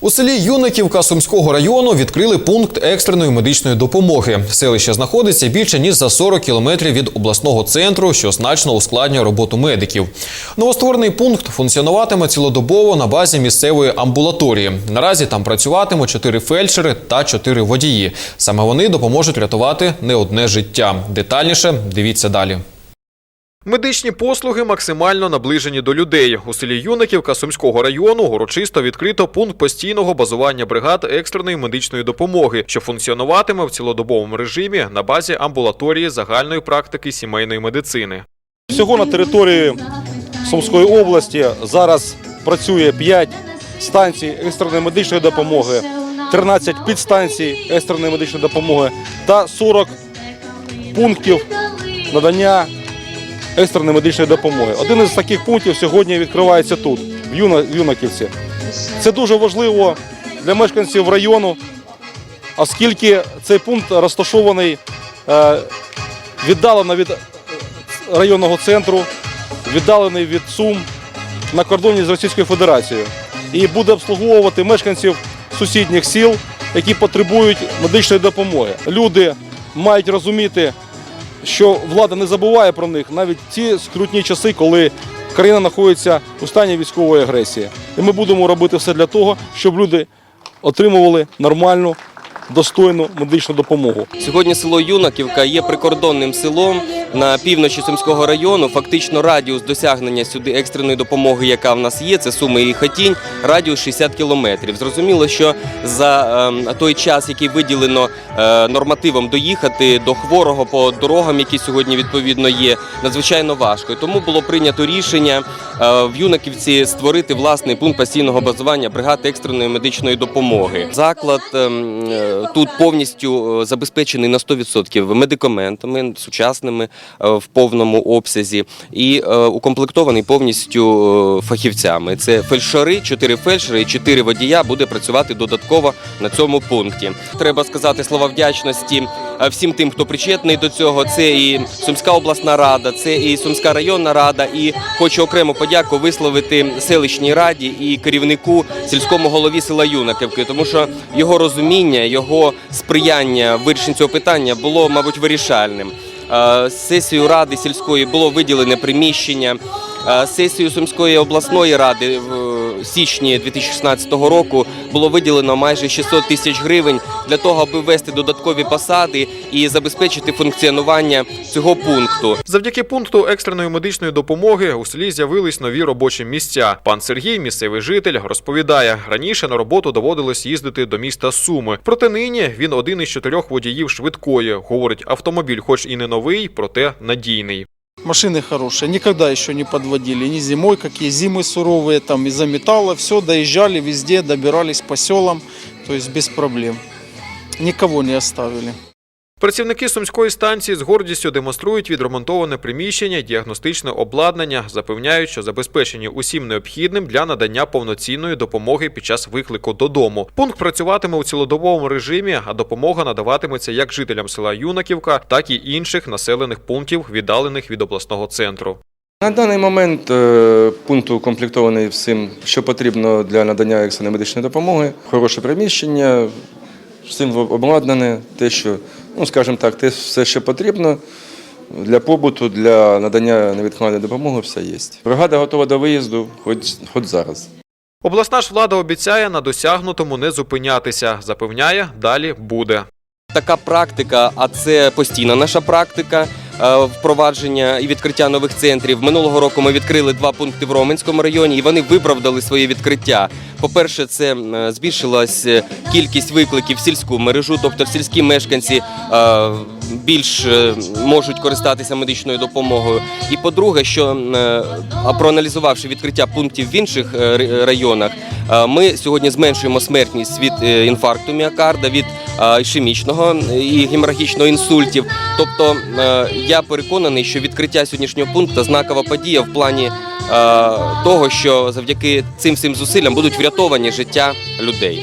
У селі Юниківка Сумського району відкрили пункт екстреної медичної допомоги. Селище знаходиться більше ніж за 40 кілометрів від обласного центру, що значно ускладнює роботу медиків. Новостворений пункт функціонуватиме цілодобово на базі місцевої амбулаторії. Наразі там працюватимуть чотири фельдшери та чотири водії. Саме вони допоможуть рятувати не одне життя. Детальніше дивіться далі. Медичні послуги максимально наближені до людей. У селі Юниківка Сумського району урочисто відкрито пункт постійного базування бригад екстреної медичної допомоги, що функціонуватиме в цілодобовому режимі на базі амбулаторії загальної практики сімейної медицини. Всього на території Сумської області зараз працює 5 станцій екстреної медичної допомоги, 13 підстанцій екстреної медичної допомоги та 40 пунктів надання екстреної медичної допомоги. Один із таких пунктів сьогодні відкривається тут, в Юна- Юнаківці. Це дуже важливо для мешканців району, оскільки цей пункт розташований е, віддалено від районного центру, віддалений від Сум на кордоні з Російською Федерацією. І буде обслуговувати мешканців сусідніх сіл, які потребують медичної допомоги. Люди мають розуміти, що влада не забуває про них навіть ті скрутні часи, коли країна знаходиться у стані військової агресії. І ми будемо робити все для того, щоб люди отримували нормальну, достойну медичну допомогу. Сьогодні село Юнаківка є прикордонним селом на півночі Сумського району. Фактично радіус досягнення сюди екстреної допомоги, яка в нас є, це Суми і Хатінь, радіус 60 кілометрів. Зрозуміло, що за ем, той час, який виділено е, нормативом доїхати до хворого по дорогам, які сьогодні відповідно є, надзвичайно важко. Тому було прийнято рішення е, в Юнаківці створити власний пункт постійного базування бригад екстреної медичної допомоги. Заклад ем, е, тут повністю е, забезпечений на 100% медикаментами сучасними е, в повному обсязі і е, укомплектований повністю фахівцями. Це фельдшери, чотири фельдшери і чотири водія буде працювати додатково на цьому пункті. Треба сказати слова вдячності всім тим, хто причетний до цього. Це і Сумська обласна рада, це і Сумська районна рада. І хочу окремо подяку висловити селищній раді і керівнику сільському голові села Юнаківки, тому що його розуміння, його сприяння в вирішенні цього питання було, мабуть, вирішальним. Сесію ради сільської було виділене приміщення. Сесію Сумської обласної ради січні 2016 року було виділено майже 600 тисяч гривень для того, аби ввести додаткові посади і забезпечити функціонування цього пункту. Завдяки пункту екстреної медичної допомоги у селі з'явились нові робочі місця. Пан Сергій, місцевий житель, розповідає, раніше на роботу доводилось їздити до міста Суми. Проте нині він один із чотирьох водіїв швидкої. Говорить, автомобіль, хоч і не новий, проте надійний. Машины хорошие, никогда еще не подводили, ни зимой, какие зимы суровые, там из-за металла, все, доезжали везде, добирались по селам, то есть без проблем. Никого не оставили. Працівники сумської станції з гордістю демонструють відремонтоване приміщення, діагностичне обладнання, запевняють, що забезпечені усім необхідним для надання повноцінної допомоги під час виклику додому. Пункт працюватиме у цілодобовому режимі, а допомога надаватиметься як жителям села Юнаківка, так і інших населених пунктів, віддалених від обласного центру. На даний момент е, пункт укомплектований всім, що потрібно для надання екстреної медичної допомоги. Хороше приміщення, всім обладнане, те, що, ну скажімо так, те все, що потрібно для побуту, для надання невідкладної допомоги, все є. Бригада готова до виїзду, хоч, хоч зараз. Обласна ж влада обіцяє на досягнутому не зупинятися. Запевняє, далі буде. Така практика, а це постійна наша практика е, впровадження і відкриття нових центрів. Минулого року ми відкрили два пункти в Роменському районі, і вони виправдали своє відкриття. По-перше, це е, збільшилась е, кількість викликів в сільську мережу, тобто сільські мешканці е, більш можуть користатися медичною допомогою. І по-друге, що проаналізувавши відкриття пунктів в інших районах, ми сьогодні зменшуємо смертність від інфаркту міокарда, від ішемічного і геморагічного інсультів. Тобто е, я переконаний, що відкриття сьогоднішнього пункту знакова подія в плані е, того, що завдяки цим всім зусиллям будуть врятовані життя людей.